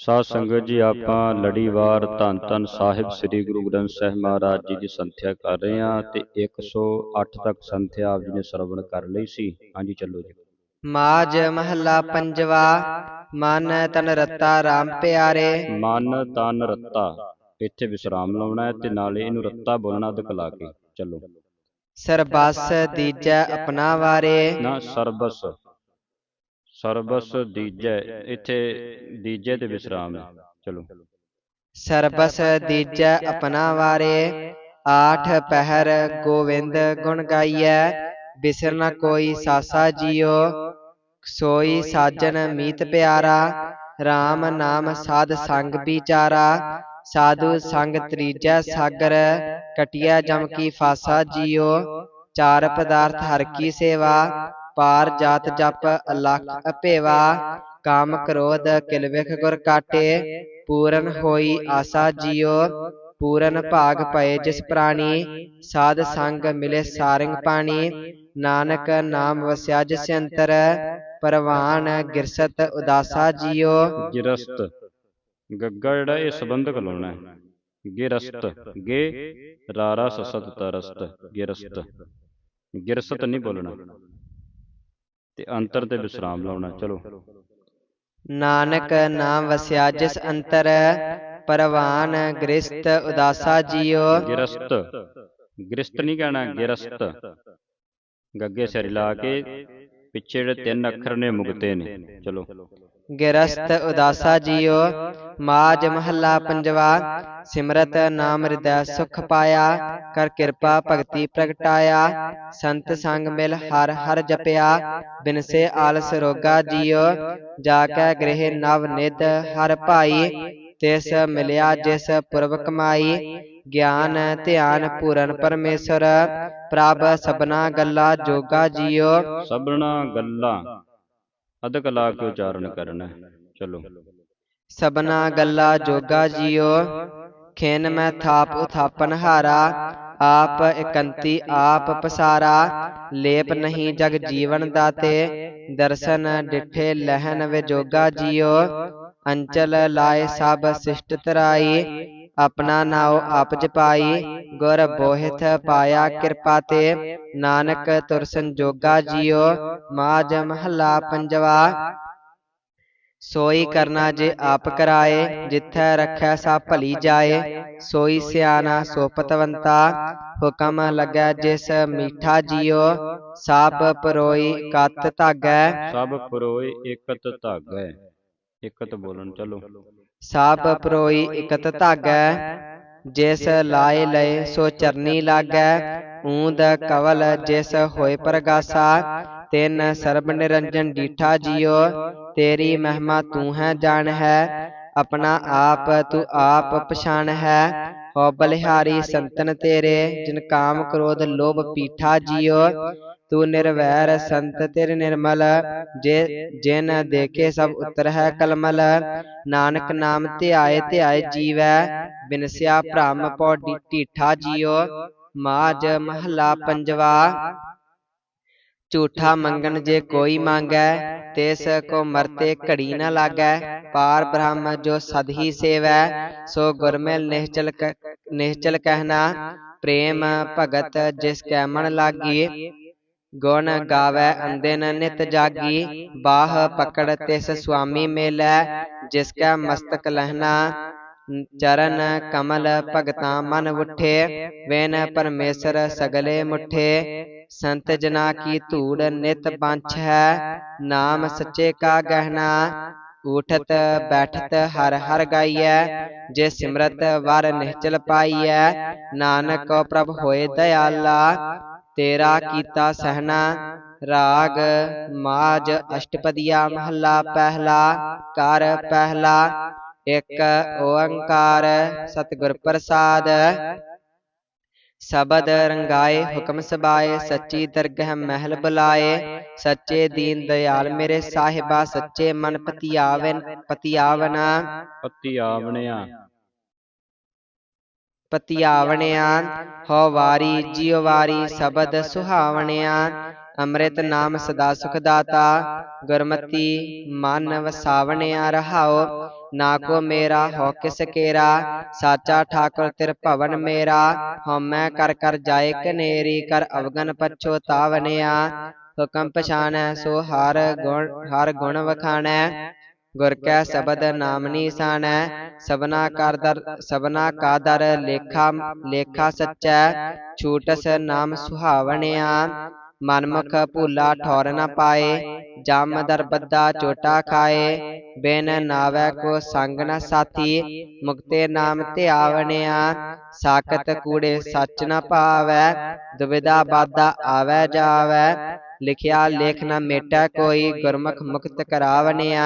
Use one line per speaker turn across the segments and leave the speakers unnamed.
ਸਾਧ ਸੰਗਤ ਜੀ ਆਪਾਂ ਲੜੀਵਾਰ ਧੰਨ ਧੰਨ ਸਾਹਿਬ ਸ੍ਰੀ ਗੁਰੂ ਗ੍ਰੰਥ ਸਾਹਿਬ ਮਹਾਰਾਜ ਜੀ ਦੀ ਸੰਥਿਆ ਕਰ ਰਹੇ ਹਾਂ ਤੇ 108 ਤੱਕ ਸੰਥਿਆ ਆਪ ਜੀ ਨੇ ਸਰਵਣ ਕਰ ਲਈ ਸੀ। ਹਾਂਜੀ ਚੱਲੋ ਜੀ।
ਮਾਜ ਮਹੱਲਾ ਪੰਜਵਾ ਮਨ ਤਨ ਰਤਾ RAM ਪਿਆਰੇ।
ਮਨ ਤਨ ਰੱਤਾ ਇੱਥੇ ਵਿਸਰਾਮ ਲਾਉਣਾ ਹੈ ਤੇ ਨਾਲੇ ਇਹਨੂੰ ਰੱਤਾ ਬੋਲਣਾ ਅਦਕ ਲਾ ਕੇ। ਚੱਲੋ।
ਸਰਬਸ ਦੀਜੈ ਆਪਣਾ ਵਾਰੇ
ਨਾ ਸਰਬਸ ਸਰਬਸ ਦੀਜੈ ਇੱਥੇ ਦੀਜੈ ਤੇ ਵਿਸਰਾਮ ਹੈ। ਚਲੋ।
ਸਰਬਸ ਦੀਜੈ ਆਪਣਾ ਵਾਰੇ ਆਠ ਪਹਿਰ ਗੋਵਿੰਦ ਗੁਣ ਗਾਈਐ ਬਿਸਰ ਨ ਕੋਈ ਸਾਸਾ ਜੀਓ ਸੋਈ ਸਾਜਨ ਮੀਤ ਪਿਆਰਾ RAM ਨਾਮ ਸਾਧ ਸੰਗ ਵਿਚਾਰਾ ਸਾਧੂ ਸੰਗ ਤ੍ਰੀਜੈ ਸਾਗਰ ਕਟਿਆ ਜਮ ਕੀ ਫਾਸਾ ਜੀਓ ਚਾਰ ਪਦਾਰਥ ਹਰ ਕੀ ਸੇਵਾ ਪਾਰ ਜਾਤ ਜਪ ਅਲਖ ਅਪੇਵਾ ਕਾਮ ਕ੍ਰੋਧ ਕਿਲਵਿਖ ਗੁਰ ਕਾਟੇ, ਪੂਰਨ ਹੋਈ ਆਸਾ ਜੀਓ, ਪੂਰਨ ਭਾਗ ਪਏ ਜਿਸ ਪ੍ਰਾਣੀ, ਸਾਧ ਸੰਗ ਮਿਲੇ ਸਾਰੰਗ ਪਾਣੀ, ਨਾਨਕ ਨਾਮ ਵਸਿਆ ਜਿਸ ਅੰਤਰ, ਪਰਵਾਨ ਗਿਰਸਤ ਉਦਾਸਾ ਜੀਓ।
ਗਿਰਸਤ, ਗੱਗਾ ਜਿਹੜਾ ਇਹ ਸੰਬੰਧਕ ਲਾਉਣਾ ਹੈ। ਗਿਰਸਤ, ਗੇ, ਰਾਰਾ ਸਸਤ ਤਰਸਤ, ਗਿਰਸਤ। ਗਿਰਸਤ ਨਹੀਂ ਬੋਲਣਾ। ਤੇ ਅੰਤਰ ਤੇ ਵਿਸਰਾਮ ਲਾਉਣਾ ਚਲੋ।
ਨਾਨਕ ਨਾਮ ਵਸਿਆ ਜਿਸ ਅੰਤਰ ਪਰਵਾਨ ਗ੍ਰਸਤ ਉਦਾਸਾ ਜੀਓ।
ਗਿਰਸਤ ਗਿਰਸਤ ਨਹੀਂ ਕਹਿਣਾ ਗਿਰਸਤ ਗੱਗੇ ਸਿਰ ਲਾ ਕੇ ਪਿੱਛੇ ਜਿਹੜੇ ਤਿੰਨ ਅੱਖਰ ਨੇ ਮੁਕਤੇ ਨੇ ਚਲੋ।
ਗਿਰਸਤ ਉਦਾਸਾ ਜੀਓ ਮਾਜ ਮਹੱਲਾ ਪੰਜਵਾ ਸਿਮਰਤ ਨਾਮ ਹਿਰਦੈ ਸੁਖ ਪਾਇਆ ਕਰ ਕਿਰਪਾ ਭਗਤੀ ਪ੍ਰਗਟਾਇਆ ਸੰਤ ਸੰਗ ਮਿਲ ਹਰ ਹਰ ਜਪਿਆ ਬਿਨਸੇ ਆਲਸ ਰੋਗਾ ਜੀਓ ਜਾ ਕੈ ਗ੍ਰਹਿ ਨਵ ਨਿਧ ਹਰ ਭਾਈ ਤਿਸ ਮਿਲਿਆ ਜਿਸ ਪੁਰਬ ਕਮਾਈ ਗਿਆਨ ਧਿਆਨ ਪੂਰਨ ਪਰਮੇਸ਼ਰ ਪ੍ਰਭ ਸਬਨਾ ਗੱਲਾ ਜੋਗਾ ਜੀਓ।
ਸਭਨਾ ਗੱਲਾਂ। ਅਦਕ ਲਾ ਕੇ ਉਚਾਰਨ ਕਰਨਾ ਹੈ। ਚਲੋ।
ਸਬਨਾ ਗੱਲਾ ਜੋਗਾ ਜੀਓ। ਖੇਨ ਮੈਂ ਥਾਪ ਉਥਾਪਨ ਹਾਰਾ। ਆਪ ਇਕੰਤੀ ਆਪ ਪਸਾਰਾ। ਲੇਪ ਨਹੀਂ ਜਗ ਜੀਵਨ ਦਾਤੇ। ਦਰਸ਼ਨ ਡਿਠੇ ਲਹਿਨ ਵਿਜੋਗਾ ਜੀਓ। ਅੰਚਲ ਲਾਏ ਸਭ ਸਿਸ਼ਟ ਤਰਾਈ। ਆਪਣਾ ਨਾਉ ਆਪ ਜਪਾਈ ਗੁਰ ਬੋਹਿਥ ਪਾਇਆ ਕਿਰਪਾ ਤੇ ਨਾਨਕ ਤੁਰ ਸੰਜੋਗਾ ਜੀਓ ਮਾਜ ਮਹੱਲਾ ਪੰਜਵਾ ਸੋਈ ਕਰਨਾ ਜੇ ਆਪ ਕਰਾਏ ਜਿੱਥੈ ਰੱਖੈ ਸਾ ਭਲੀ ਜਾਏ ਸੋਈ ਸਿਆਣਾ ਸੋ ਪਤਵੰਤਾ ਹੁਕਮ ਲੱਗੈ ਜਿਸ ਮੀਠਾ ਜੀਓ ਸਾਪ ਪਰੋਈ ਕਤ ਧਾਗੈ
ਸਭ ਪਰੋਏ ਇਕਤ ਧਾਗੈ ਇਕਤ ਬੋਲਣ ਚਲੋ
ਸਾਪ ਪਰੋਈ ਇਕਤ ਧਾਗੈ ਜਿਸ ਲਾਏ ਲਏ ਸੋ ਚਰਨੀ ਲਾਗੈ ਊਂਦ ਕਵਲ ਜਿਸ ਹੋਏ ਪ੍ਰਗਾਸਾ ਤਿਨ ਸਰਬ ਨਿਰੰਜਨ ਡੀਠਾ ਜੀਓ ਤੇਰੀ ਮਹਿਮਾ ਤੂੰ ਹੈ ਜਾਣ ਹੈ ਆਪਣਾ ਆਪ ਤੂੰ ਆਪ ਪਛਾਣ। ਹੈ ਹੋ ਬਲਿਹਾਰੀ ਸੰਤਨ ਤੇਰੇ ਜਿਨ ਕਾਮ ਕ੍ਰੋਧ ਲੋਭ ਪੀਠਾ ਜੀਓ ਤੂੰ ਨਿਰਵੈਰ ਸੰਤ ਤੇਰੇ ਨਿਰਮਲ ਜੇ ਜਿਨ ਦੇਖੇ ਸਭ ਉਤਰ ਹੈ ਕਲਮਲ ਨਾਨਕ ਨਾਮ ਧਿਆਏ ਧਿਆਏ ਜੀਵੈ ਬਿਨਸਿਆ ਭ੍ਰਮ ਪੌ ਢੀਠਾ ਜੀਓ ਮਾਜ ਮਹੱਲਾ ਪੰਜਵਾ ਝੂਠਾ ਮੰਗਣ ਜੇ ਕੋਈ ਮੰਗੈ ਤਿਸ ਕੋ ਮਰਤੇ ਘੜੀ ਨ ਲਾਗੈ ਪਾਰ ਬ੍ਰਹਮ ਜੋ ਸਦ ਹੀ ਸੇਵੈ ਸੋ ਗੁਰਮਿਲ ਨਿਹਚਲ ਕ- ਨਿਹਚਲ ਕਹਿਣਾ ਪ੍ਰੇਮ ਭਗਤ ਜਿਸ ਕੈ ਮਨ ਲਾਗੀ ਗੁਣ ਗਾਵੇ ਅੰਦਿਨ ਨਿਤ ਜਾਗੀ ਬਾਹ ਪਕੜ ਤਿਸ ਸੁਆਮੀ ਮੇਲੈ ਜਿਸ ਕੈ ਮਸਤਕ ਲਹਿਣਾ ਚਰਨ ਕਮਲ ਭਗਤਾਂ ਮਨ ਉਠੇ ਵੇਨ ਪਰਮੇਸ਼ਰ ਸਗਲੇ ਮੁਠੇ ਸੰਤ ਜਨਾ ਕੀ ਧੂੜ ਨਿਤ ਪੰਛ ਹੈ ਨਾਮ ਸੱਚੇ ਕਾ ਗਹਿਣਾ ਉਠਤ ਬੈਠਤ ਹਰ ਹਰ ਗਾਈਐ ਜੇ ਸਿਮਰਤ ਵਰ ਨਿਹਚਲ ਪਾਈਐ ਨਾਨਕ ਪ੍ਰਭ ਹੋਏ ਦਇਆਲਾ ਤੇਰਾ ਕੀਤਾ ਸਹਨਾ ਰਾਗ ਮਾਜ ਅਸ਼ਟਪਦੀਆ ਮਹੱਲਾ ਪਹਿਲਾ ਕਰ ਪਹਿਲਾ ਇੱਕ ਓੰਕਾਰ ਸਤਿਗੁਰ ਪ੍ਰਸਾਦ ਸਬਦ ਰੰਗਾਏ ਹੁਕਮ ਸਬਾਏ ਸੱਚੀ ਦਰਗਹ ਮਹਿਲ ਬੁਲਾਏ ਸੱਚੇ ਦੀਨ ਦਇਆਲ ਮੇਰੇ ਸਾਹਿਬਾ ਸੱਚੇ ਮਨ ਪਤਿਆਵਨ ਪਤਿਆਵਨਾ
ਪਤੀ ਆਵਣਿਆ
ਪਤਿਆਵਣਿਆ ਹੋ ਵਾਰੀ ਜਿਉ ਵਾਰੀ ਸ਼ਬਦ ਸੁਹਾਵਣਿਆ। ਅੰਮ੍ਰਿਤ ਨਾਮ ਸਦਾ ਸੁਖ ਦਾਤਾ ਗੁਰਮਤੀ ਮਨ ਵਸਾਵਣਿਆ ਰਹਾਓ। ਨਾ ਕੋ ਮੇਰਾ ਹੋ ਕਿਸ ਕੇਰਾ। ਸਾਚਾ ਠਾਕੁਰ ਤਿਰ ਭਵਨ ਮੇਰਾ। ਹਉਮੈ ਕਰ ਕਰ ਜਾਏ ਕਨੇਰੀ ਕਰ ਅਵਗਨ ਪਛੋਤਾਵਨਿਆ ਹੁਕਮ ਪਛਾਨੈ ਸੋ ਹਰ ਗੁਣ ਹਰ ਗੁਣ ਵਖਾਣੈ ਗੁਰ ਕੈ ਸ਼ਬਦ ਨਾਮ ਨਿਸ਼ਾਨੈ ਸਭਨਾ ਕਰ ਦਰ ਸਭਨਾ ਕਾ ਦਰ ਲੇਖਾ ਲੇਖਾ ਸਚੈ। ਛੂਟਸ ਨਾਮ ਸੁਹਾਵਣਿਆ। ਮਨਮੁਖ ਭੂਲਾ ਠੌਰ ਨ ਪਾਏ ਜਮ ਦਰ ਬੱਦਾ ਚੋਟਾ ਖਾਏ ਬਿਨ ਨਾਵੈ ਕੋ ਸੰਗ ਨ ਸਾਥੀ ਮੁਕਤੇ ਨਾਮ ਧਿਆਵਣਿਆ ਸਾਖਤ ਕੂੜੇ ਸੱਚ ਨ ਭਾਵੈ ਦੁਬਿਧਾ ਬਾਧਾ ਆਵੈ ਜਾਵੈ ਲਿਖਿਆ ਲੇਖ ਨ ਮੇਟੈ ਕੋਈ ਗੁਰਮੁਖ ਮੁਕਤ ਕਰਾਵਣਿਆ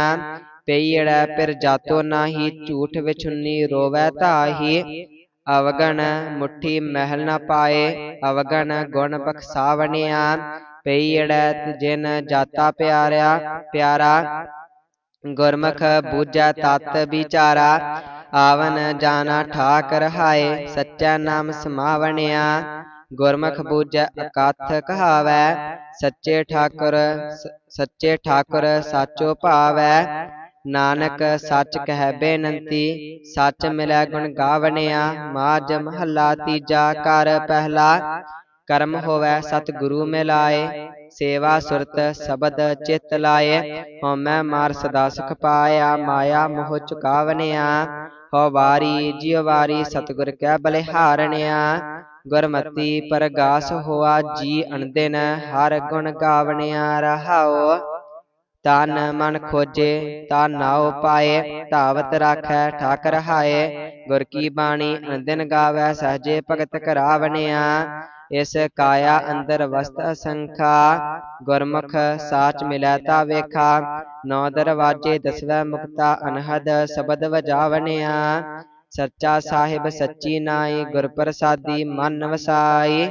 ਪਈੜੈ ਪਿਰ ਜਾਤੋ ਨਾਹੀ ਝੂਠ ਵਿਛੁੰਨੀ ਰੋਵੈ ਤਾਹੀ ਅਵਗਣ ਮੁਠੀ ਮਹਿਲ ਨ ਪਾਏ ਅਵਗਣ ਗੁਣ ਬਖਸਾਵਣਿਆ ਪਈੜੈ ਜਿਨ ਜਾਤਾ ਪਿਆਰਿਆ ਪਿਆਰਾ ਗੁਰਮੁਖ ਬੂਝੈ ਤਤ ਵਿਚਾਰਾ ਆਵਨ ਜਾਣਾ ਠਾਕ ਰਹਾਏ ਸੱਚਾ ਨਾਮ ਸਮਾਵਣਿਆ ਗੁਰਮੁਖ ਬੂਝੈ ਅਕਥ ਕਹਾਵੈ ਸੱਚੇ ਠਾਕੁਰ ਸ- ਸੱਚੇ ਠਾਕੁਰ ਸਾਚੋ ਭਾਵੈ ਨਾਨਕ ਸੱਚ ਕਹਿ ਬੇਨੰਤੀ ਸੱਚ ਮਿਲੈ ਗੁਣ ਗਾਵਣਿਆ ਮਾਜ ਮਹੱਲਾ ਤੀਜਾ ਕਰ ਪਹਿਲਾ ਕਰਮ ਹੋਵੈ ਸਤ ਗੁਰੂ ਮਿਲਾਏ ਸੇਵਾ ਸੁਰਤ ਸ਼ਬਦ ਚਿਤ ਲਾਏ ਹਉਮੈ ਮਾਰ ਸਦਾ ਸੁਖ ਪਾਇਆ ਮਾਇਆ ਮੋਹ ਚੁਕਾਵਨਿਆ ਹੋ ਵਾਰੀ ਜਿਉ ਵਾਰੀ ਸਤਿਗੁਰ ਕੈ ਬਲਿਹਾਰਣਿਆ ਗੁਰਮਤੀ ਪਰਗਾਸ ਹੋਆ ਜੀ ਅਣਦਿਨ ਹਰ ਗੁਣ ਗਾਵਣਿਆ ਰਹਾਓ ਤਨ ਮਨ ਖੋਜੇ ਤਾ ਨਾਉ ਪਾਏ, ਧਾਵਤ ਰਾਖੈ ਠਾਕ ਰਹਾਏ ਗੁਰ ਕੀ ਬਾਣੀ ਅਨੰਦਿਨ ਗਾਵੈ, ਸਹਜੇ ਭਗਤ ਕਰਾਵਣਿਆ ਇਸ ਕਾਇਆ ਅੰਦਰ ਵਸਤ ਅਸੰਖਾ। ਗੁਰਮੁਖ ਸਾਚ ਮਿਲੈ ਤਾ ਵੇਖਾ। ਨੌ ਦਰਵਾਜੇ ਦਸਵੈ ਮੁਕਤਾ ਅਨਹਦ, ਸ਼ਬਦ ਵਜਾਵਣਿਆ ਸੱਚਾ ਸਾਹਿਬ ਸੱਚੀ ਨਾਈ ਗੁਰ ਪ੍ਰਸਾਦੀ ਮਨ ਵਸਾਈ।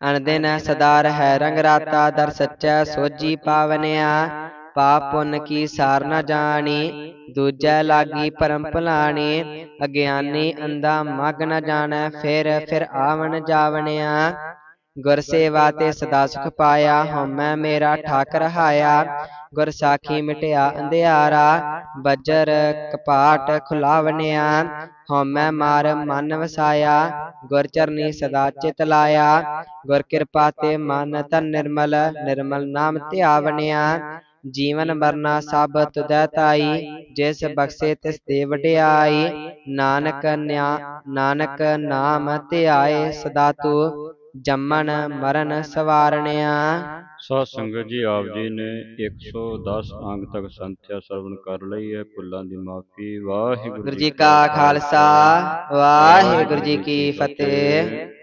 ਅਨਦਿਨ ਸਦਾ ਰਹਿ ਰੰਗ ਰਾਤਾ ਦਰ ਸੱਚੈ ਸੋਜੀ ਪਾਵਨਿਆ। ਪਾਪ ਪੁੰਨ ਕੀ ਸਾਰ ਨ ਜਾਣੀ। ਦੂਜੈ ਲਾਗੀ ਪਰਮ ਭਲਾਣੀ। ਅਗਿਆਨੀ ਅੰਧਾ ਮਗ ਨ ਜਾਣੈ ਫਿਰ ਫਿਰ ਆਵਣ ਜਾਵਣਿਆ। ਗੁਰ ਸੇਵਾ ਤੇ ਸਦਾ ਸੁਖ ਪਾਇਆ ਹਉਮੈ ਮੇਰਾ ਠਾਕ ਰਹਾਇਆ ਗੁਰ ਸਾਖੀ ਮਿਟਿਆ ਅੰਧਿਆਰਾ। ਬੱਜਰ ਕਪਾਟ ਖੁਲਾਵਣਿਆ। ਹਉਮੈ ਮਾਰ ਮਨ ਵਸਾਇਆ। ਗੁਰ ਚਰਨੀ ਸਦਾ ਚਿਤ ਲਾਇਆ। ਗੁਰ ਕਿਰਪਾ ਤੇ ਮਨ ਤਨ ਨਿਰਮਲ। ਨਿਰਮਲ। ਨਾਮ ਧਿਆਵਣਿਆ। ਜੀਵਨ ਮਰਨਾ ਸਭ ਤੁਧੈ ਤਾਈ। ਜਿਸ ਬਖਸ਼ੇ ਤਿਸ ਦੇ ਵਡਿਆਈ ਨਾਨਕ ਨਿਆ ਨਾਨਕ ਨਾਮ ਧਿਆਏ ਸਦਾ ਤੂੰ। ਜੰਮਣ ਮਰਨ ਸਵਾਰਣਿਆ।
ਸਾਧ ਸੰਗਤ ਜੀ ਆਪ ਜੀ ਨੇ 110 ਅੰਗ ਤੱਕ ਸੰਥਿਆ ਸਰਵਣ ਕਰ ਲਈ ਹੈ। ਭੁੱਲਾਂ ਦੀ ਮਾਫੀ। ਵਾਹਿਗੁਰੂ
ਗੁਰੂ ਜੀ ਕਾ ਖਾਲਸਾ। ਵਾਹਿਗੁਰੂ ਜੀ ਕੀ ਫਤਿਹ।